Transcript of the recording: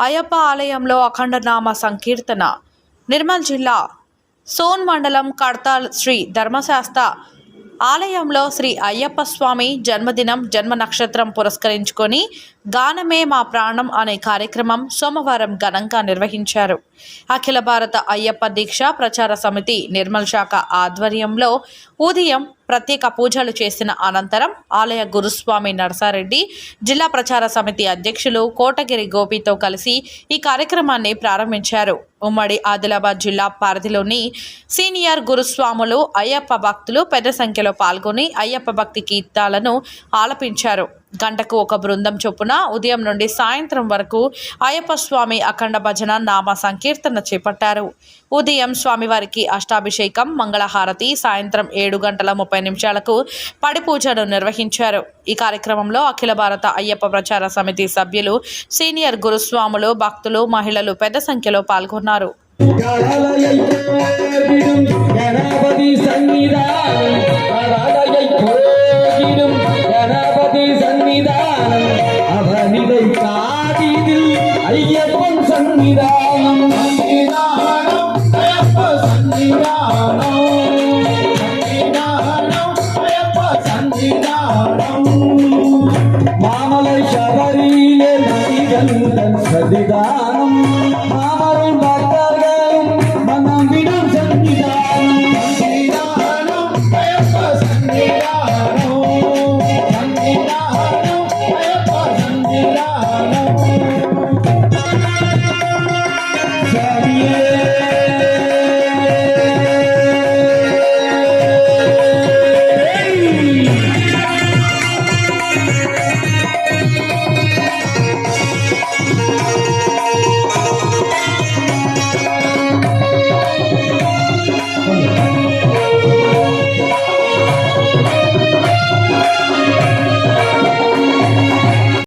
అయ్యప్ప ఆలయంలో అఖండనామ సంకీర్తన. నిర్మల్ జిల్లా సోన్ మండలం కడతాల్ శ్రీ ధర్మశాస్త్ర ఆలయంలో శ్రీ అయ్యప్ప స్వామి జన్మదినం జన్మ నక్షత్రం పురస్కరించుకొని గానమే మా ప్రాణం అనే కార్యక్రమం సోమవారం ఘనంగా నిర్వహించారు. అఖిల భారత అయ్యప్ప దీక్ష ప్రచార సమితి నిర్మల్ శాఖ ఆధ్వర్యంలో ఉదయం ప్రత్యేక పూజలు చేసిన అనంతరం ఆలయ గురుస్వామి నరసారెడ్డి జిల్లా ప్రచార సమితి అధ్యక్షులు కోటగిరి గోపితో కలిసి ఈ కార్యక్రమాన్ని ప్రారంభించారు. ఉమ్మడి ఆదిలాబాద్ జిల్లా పరిధిలోని సీనియర్ గురుస్వాములు అయ్యప్ప భక్తులు పెద్ద సంఖ్యలో పాల్గొని అయ్యప్ప భక్తి గీతాలను ఆలపించారు. గంటకు ఒక బృందం చొప్పున ఉదయం నుండి సాయంత్రం వరకు అయ్యప్ప స్వామి అఖండ భజన నామ సంకీర్తన చేపట్టారు. ఉదయం స్వామివారికి అష్టాభిషేకం మంగళహారతి సాయంత్రం ఏడు గంటల ముప్పై నిమిషాలకు పడిపూజను నిర్వహించారు. ఈ కార్యక్రమంలో అఖిల భారత అయ్యప్ప ప్రచార సమితి సభ్యులు సీనియర్ గురుస్వాములు భక్తులు మహిళలు పెద్ద సంఖ్యలో పాల్గొన్నారు. సన్నిధానం. సన్నిధానం అయ్యప్ప సన్నిధానం. సన్నిధానం అయ్యప్ప సన్నిధానం శబరిలే సన్నిధానం.